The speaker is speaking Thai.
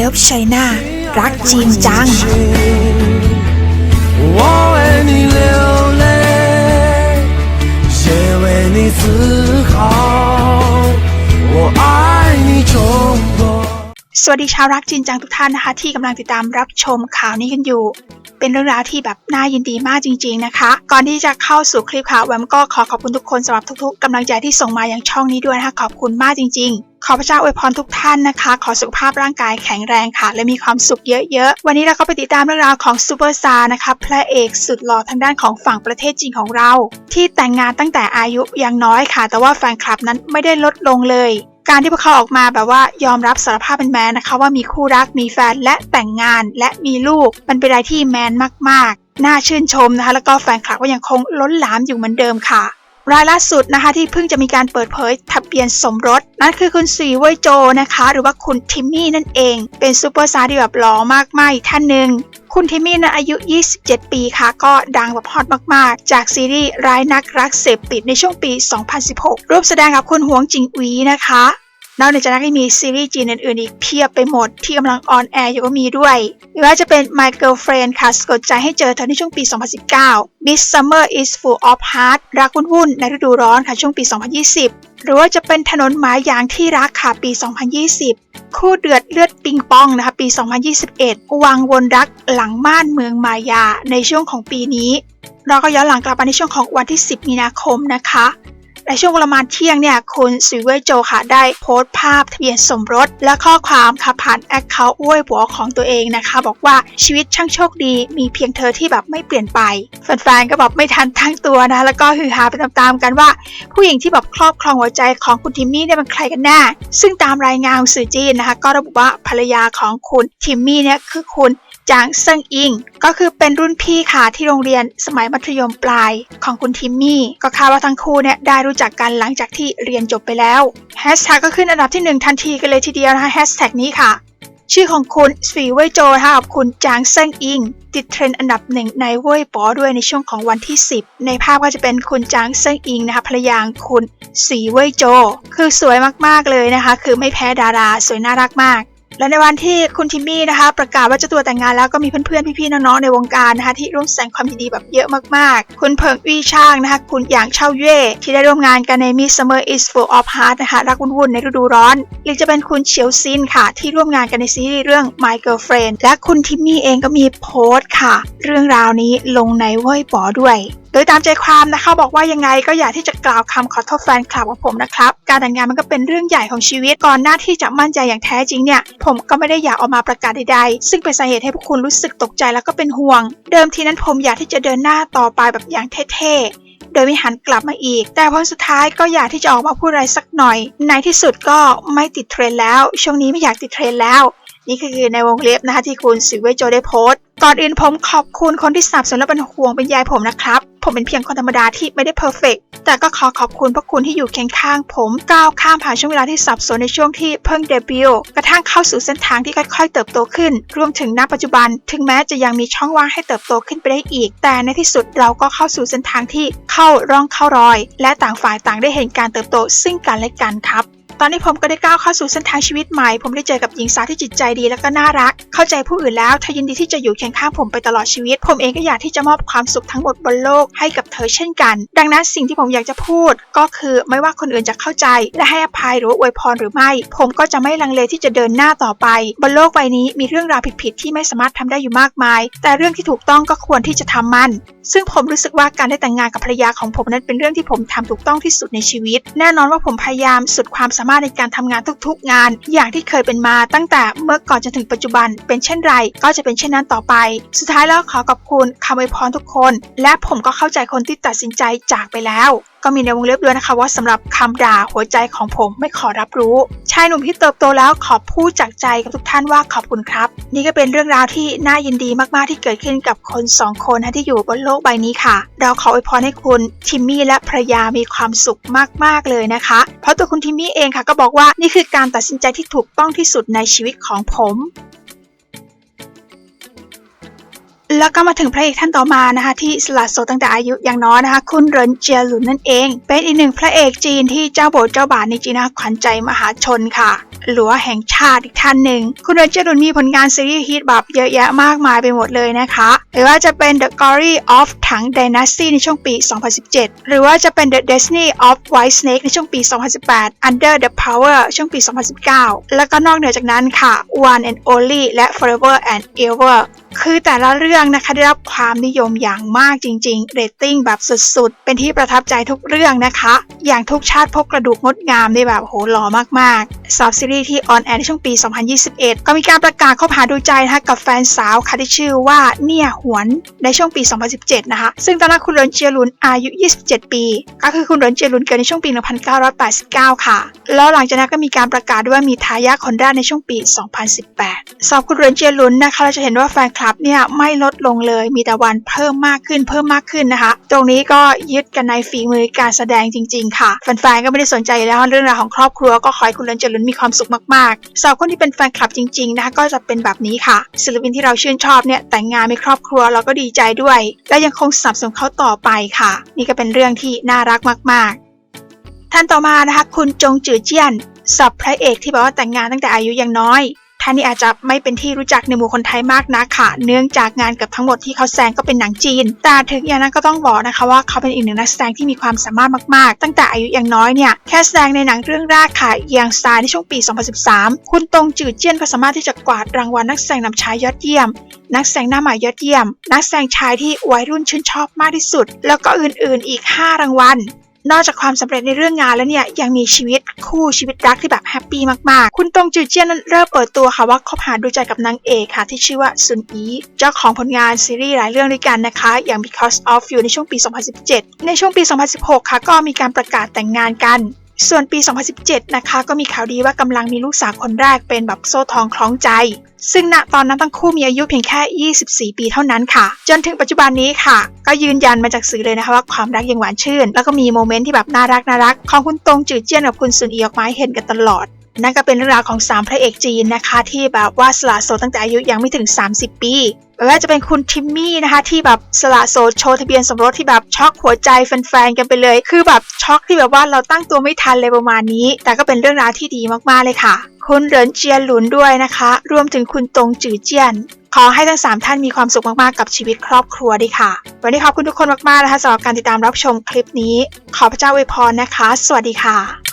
Love China รักจริงจัง 我为你流泪，也为你自 สวัสดีชาวรักจริงจังทุกท่านนะคะ ที่กำลังติดตามรับชมข่าวนี้กันอยู่ เป็นเรื่องราวที่แบบน่ายินดีมากจริง ๆนะคะ ก่อนที่จะเข้าสู่คลิปข่าวแวมก็ขอขอบคุณทุกคนสำหรับทุก ๆกำลังใจที่ส่งมาอย่างช่องนี้ด้วยนะคะขอบคุณมากจริง ๆ ขอพระเจ้าอวยพรทุกท่านนะคะ ขอสุขภาพร่างกายแข็งแรงค่ะ และมีความสุขเยอะๆวันนี้เราก็ไปติดตามเรื่องราวของซูเปอร์สตาร์นะคะพระเอกสุดหล่อทางด้านของฝั่งประเทศจีนของเรา ที่แต่งงานตั้งแต่อายุยังน้อยค่ะ แต่ว่าแฟนคลับนั้นไม่ได้ลดลงเลย การที่พวกเขาออกมาแบบว่ายอมรับสารภาพเป็นแมนนะคะว่ามีคู่รักมีแฟนและแต่งงานและมีลูกมันเป็นอะไรที่แมนมากๆ น่าชื่นชมนะคะแล้วก็แฟนคลับก็ยังคงล้นหลามอยู่เหมือนเดิมค่ะรายล่าสุดนะคะที่เพิ่งจะมีการเปิดเผยทะเบียนสมรส นั่นคือคุณสีเว่ยโจนะคะ หรือว่าคุณทิมมี่นั่นเอง เป็นซูเปอร์สตาร์ที่แบบหล่อมากๆอีกท่านหนึ่ง คุณทิมมี่นะอายุ 27 ปีค่ะ ก็ดังแบบฮอตมาก ๆ จากซีรีส์ร้ายนักรักเสพติดในช่วงปี 2016 ร่วมแสดงกับคุณหวงจิงอุ๋นะคะนอกจากนั้นก็มีซีรีส์จีนอื่นๆอีกเพียบไปหมดที่กำลังออนแอร์อยู่ก็มีด้วยไม่ว่าจะเป็น My Girlfriend ค่ะสะกดใจให้เจอเธอในช่วงปี 2019 Miss Summer is Full of Heart รักวุ่นๆในฤดูร้อนค่ะช่วงปี 2020 หรือว่าจะเป็นถนนหมายอย่างที่รักค่ะปี 2020 คู่เดือดเลือดปิงปองนะคะปี 2021 วังวนรักหลังม่านเมืองมายาในช่วงของปีนี้ เราก็ย้อนหลังกลับไปในช่วงของวันที่ 10 มีนาคมนะคะ ในช่วงประมาณเที่ยงเนี่ยคุณสุยเว่ยโจค่ะได้โพสต์ภาพทะเบียนสมรส และข้อความค่ะผ่านแอคเคาท์อ้วยบัวของตัวเองนะคะ บอกว่าชีวิตช่างโชคดี มีเพียงเธอที่แบบไม่เปลี่ยนไปแฟนๆก็แบบไม่ทันทั้งตัวนะ แล้วก็ฮือฮาไปตามๆกันว่า ผู้หญิงที่แบบครอบครองหัวใจของคุณทิมมี่เนี่ยเป็นใครกันแน่ซึ่งตามรายงานสื่อจีนนะคะ ก็ระบุว่าภรรยาของคุณทิมมี่เนี่ยคือคุณ จางเซิงอิง ก็คือเป็นรุ่นพี่ค่ะที่โรงเรียนสมัยมัธยมปลายของคุณทิมมี่ ก็คาดว่าทั้งคู่เนี่ยได้รู้จักกันหลังจากที่เรียนจบไปแล้วแฮชแท็กก็ขึ้นอันดับที่ 1 ทันทีกันเลยทีเดียวนะคะแฮชแท็กนี้ค่ะ ชื่อของคุณสวีเว่ยโจนะคะกับคุณจางเซิงอิง ติดเทรนด์อันดับหนึ่งในเว่ยป๋อด้วยในช่วงของวันที่ 10 ในภาพก็จะเป็นคุณจางเซิงอิงนะคะภรรยาคุณสีเว่ยโจ คือสวยมากๆเลยนะคะ คือไม่แพ้ดาราสวยน่ารักมาก และในวันที่คุณทิมมี่นะคะ ประกาศว่าจ้าตัวแต่งงานแล้วก็มีเพื่อนๆพี่ๆน้องๆในวงการนะคะที่ร่วมแสดงความยินดีแบบเยอะมากๆ คุณเพิงวี่ช่างนะคะ คุณหยางเช่าเย่ที่ได้ร่วมงานกันใน Miss Summer is Full of Heart นะคะรักวุ่นๆในฤดูร้อนหรือจะเป็นคุณเฉียวซินค่ะ ที่ร่วมงานกันในซีรีส์เรื่อง My Girlfriend และคุณทิมมี่เองก็มีโพสต์ค่ะ เรื่องราวนี้ลงในเว่ยป๋อด้วย โดยตามใจความนะคะบอกว่ายังไงก็อยากที่จะ กล่าวคำขอโทษแฟนคลับของผมนะครับ การแต่งงานมันก็เป็นเรื่องใหญ่ของชีวิตก่อนหน้าที่จะมั่นใจอย่างแท้จริงเนี่ย ผมก็ไม่ได้อยากออกมาประกาศใดๆ ซึ่งเป็นสาเหตุให้พวกคุณรู้สึกตกใจแล้วก็เป็นห่วง เดิมทีนั้นผมอยากที่จะเดินหน้าต่อไปแบบอย่างเท่ๆโดยไม่หันกลับมาอีก แต่พอสุดท้ายก็อยากที่จะออกมาพูดอะไรสักหน่อย ในที่สุดก็ไม่ติดเทรนแล้ว ช่วงนี้ไม่อยากติดเทรนแล้ว นี่คือในวงเล็บนะคะที่คุณสิเวโจได้โพสต์ ก่อนอื่นผมขอบคุณคนที่สนับสนุนและเป็นห่วงเป็นใยผมนะครับ ผมเป็นเพียงคนธรรมดาที่ไม่ได้เพอร์เฟกแต่ก็ขอขอบคุณพวกคุณที่อยู่เคียงข้างผมก้าวข้ามผ่านช่วงเวลาที่สับสนในช่วงที่เพิ่งเดบิวต์กระทั่งเข้าสู่เส้นทางที่ค่อยๆ เติบโตขึ้น รวมถึงณปัจจุบัน ถึงแม้จะยังมีช่องว่างให้เติบโตขึ้นไปได้อีก แต่ในที่สุดเราก็เข้าสู่เส้นทางที่เข้าร่องเข้ารอย และต่างฝ่ายต่างได้เห็นการเติบโตซึ่งกันและกันครับ ตอนนี้ผมก็ได้ก้าวเข้าสู่เส้นทางชีวิตใหม่ ผมได้เจอกับหญิงสาวที่จิตใจดีและก็น่ารัก เข้าใจผู้อื่นแล้วเธอยินดีที่จะอยู่เคียงข้างผมไปตลอดชีวิต ผมเองก็อยากที่จะมอบความสุขทั้งหมดบนโลกให้กับเธอเช่นกัน ดังนั้นสิ่งที่ผมอยากจะพูด ก็คือไม่ว่าคนอื่นจะเข้าใจ และให้อภัยหรืออวยพรหรือไม่ ผมก็จะไม่ลังเลที่จะเดินหน้าต่อไป บนโลกใบนี้มีเรื่องราวผิดๆที่ไม่สามารถทำได้อยู่มากมาย แต่เรื่องที่ถูกต้องก็ควรที่จะทำมัน ซึ่งผมรู้สึกว่าการได้แต่งงานกับภรรยาของผมนั้นเป็นเรื่องที่ผมทำถูกต้องที่สุดในชีวิต แน่นอนว่าผมพยายามสุดความสามารถในการทำงานทุกๆ งาน อย่างที่เคยเป็นมาตั้งแต่เมื่อก่อนจนถึงปัจจุบัน เป็นเช่นไร ก็จะเป็นเช่นนั้นต่อไป สุดท้ายแล้วขอขอบคุณคำอวยพรทุกคน และผมก็เข้าใจคนที่ตัดสินใจจากไปแล้ว ก็มีในวงเล็บด้วยนะคะว่าสำหรับคำด่าหัวใจของผมไม่ขอรับรู้ ชายหนุ่มที่เติบโตแล้วขอพูดจากใจกับทุกท่านว่าขอบคุณครับ นี่ก็เป็นเรื่องราวที่น่ายินดีมากๆที่เกิดขึ้นกับคนสองคนนะที่อยู่บนโลกใบนี้ค่ะ เราขออวยพรให้คุณทิมมี่และภรรยามีความสุขมากๆเลยนะคะ เพราะตัวคุณทิมมี่เองค่ะก็บอกว่านี่คือการตัดสินใจที่ถูกต้องที่สุดในชีวิตของผม แล้วก็มาถึงพระเอกท่านต่อมานะคะที่สละโสดตั้งแต่อายุยังน้อยนะคะคุณเรินเจียหลุนนั่นเอง เป็นอีกหนึ่งพระเอกจีนที่เจ้าโบทเจ้าบาทในจีนนะขวัญใจมหาชนค่ะหลัวแห่งชาติอีกท่านหนึ่ง คุณเรินเจียหลุนมีผลงานซีรีส์ฮิตแบบเยอะแยะมากมายไปหมดเลยนะคะหรือว่าจะเป็น The Glory of ถัง Dynasty ในช่วงปี 2017 หรือว่าจะเป็น The Destiny of White Snake ในช่วงปี 2018 Under the Power ช่วงปี 2019 แล้วก็นอกเหนือจากนั้นค่ะ One and Only และ Forever and Ever คือแต่ละเรื่องนะคะได้รับความนิยมอย่างมากจริงๆ เรตติ้งแบบสุดๆ เป็นที่ประทับใจทุกเรื่องนะคะ อย่างทุกชาติพบกระดูกงดงามได้แบบโหหล่อมากๆสำหรับซีรีส์ที่ออนแอร์ในช่วงปี 2021 ก็มีการประกาศคบหาดูใจนะคะกับแฟนสาวค่ะที่ชื่อว่าเนี่ยหวนในช่วงปี 2017 นะคะ ซึ่งตอนนั้นคุณเหรินเจียหลุนอายุ 27 ปี ก็คือคุณเหรินเจียหลุนเกิดในช่วงปี 1989 ค่ะ แล้วหลังจากนั้นก็มีการประกาศด้วยว่ามีทายาทคนแรกในช่วงปี 2018สำหรับคุณเหรินเจียหลุนนะคะเราจะเห็นว่าแฟนคลับเนี่ยไม่ลดลงเลยมีแต่วันเพิ่มมากขึ้นเพิ่มมากขึ้นนะคะ ตรงนี้ก็ยึดกันในฝีมือการแสดงจริง ๆ ค่ะแฟนๆก็ไม่ได้สนใจแล้วเรื่องราวของครอบครัวก็ขอให้คุณเหรินเจียหลุนมีความสุขมากๆสำหรับคนที่เป็นแฟนคลับจริงๆนะคะก็จะเป็นแบบนี้ค่ะศิลปินที่เราชื่นชอบเนี่ยแต่งงานมีครอบครัวเราก็ดีใจด้วย และยังคงสนับสนุนเขาต่อไปค่ะ นี่ก็เป็นเรื่องที่น่ารักมาก ๆ ท่านต่อมานะคะคุณจงจือเจี้ยนสับพระเอกที่บอกว่าแต่งงานตั้งแต่อายุยังน้อย ท่านนี้อาจจะไม่เป็นที่รู้จักในหมู่คนไทยมากนักค่ะ เนื่องจากงานเกับทั้งหมดที่เขาแสดงก็เป็นหนังจีน แต่ถึงอย่างนั้นก็ต้องบอกนะคะว่าเขาเป็นอีกหนึ่งนักแสดงที่มีความสามารถมากๆ ตั้งแต่อายุยังน้อยเนี่ยแค่แสดงในหนังเรื่องแรกค่ะเอียงสไตล์ในช่วงปี 2013 คุณตงจือเจี้ยนก็สามารถที่จะกวาดรางวัลนักแสดงนำชายยอดเยี่ยมนักแสดงหน้าใหม่ยอดเยี่ยม นักแสดงชายที่วัยรุ่นชื่นชอบมากที่สุด แล้วก็อื่นๆอีก 5 รางวัล นอกจากความสำเร็จในเรื่องงานแล้วเนี่ยยังมีชีวิต คู่ชีวิตรักที่แบบแฮปปี้มากๆ คุณตงจือเจี้ยนนั้นเริ่มเปิดตัวค่ะว่าคบหาดูใจกับนางเอกค่ะที่ชื่อว่าซุนอีเจ้าของผลงานซีรีส์หลายเรื่องด้วยกันนะคะ อย่าง Because of You ในช่วงปี 2017 ในช่วงปี 2016 ค่ะก็มีการประกาศแต่งงานกัน ส่วนปี 2017 นะคะ ก็มีข่าวดีว่ากำลังมีลูกสาวคนแรกเป็นแบบโซ่ทองคล้องใจ ซึ่งณตอนนั้นทั้งคู่มีอายุเพียงแค่ 24 ปีเท่านั้นค่ะ จนถึงปัจจุบันนี้ค่ะ ก็ยืนยันมาจากสื่อเลยนะคะว่าความรักยังหวานชื่น แล้วก็มีโมเมนต์ที่แบบน่ารักน่ารักของคุณตงจือเจี้ยนกับคุณซุนอีออกมาให้เห็นกันตลอดนั่นก็เป็นเรื่องราวของ 3 พระเอกจีนนะคะ ที่แบบว่าสละโสดตั้งแต่อายุยังไม่ถึง 30 ปี ไม่ว่าจะเป็นคุณทิมมี่นะคะที่แบบสละโสดโชว์ทะเบียนสมรสที่แบบช็อกหัวใจแฟนๆกันไปเลย คือแบบช็อกที่แบบว่าเราตั้งตัวไม่ทันเลยประมาณนี้ แต่ก็เป็นเรื่องราวที่ดีมากๆเลยค่ะ คุณเหรินเจียนหลุนด้วยนะคะ รวมถึงคุณตงจือเจียนขอให้ทั้ง 3 ท่านมีความสุขมาก ๆ กับชีวิตครอบครัวด้วยค่ะ วันนี้ขอบคุณทุกคนมาก ๆ นะคะสำหรับการติดตามรับชมคลิปนี้ ขอพระเจ้าอวยพรนะคะ สวัสดีค่ะ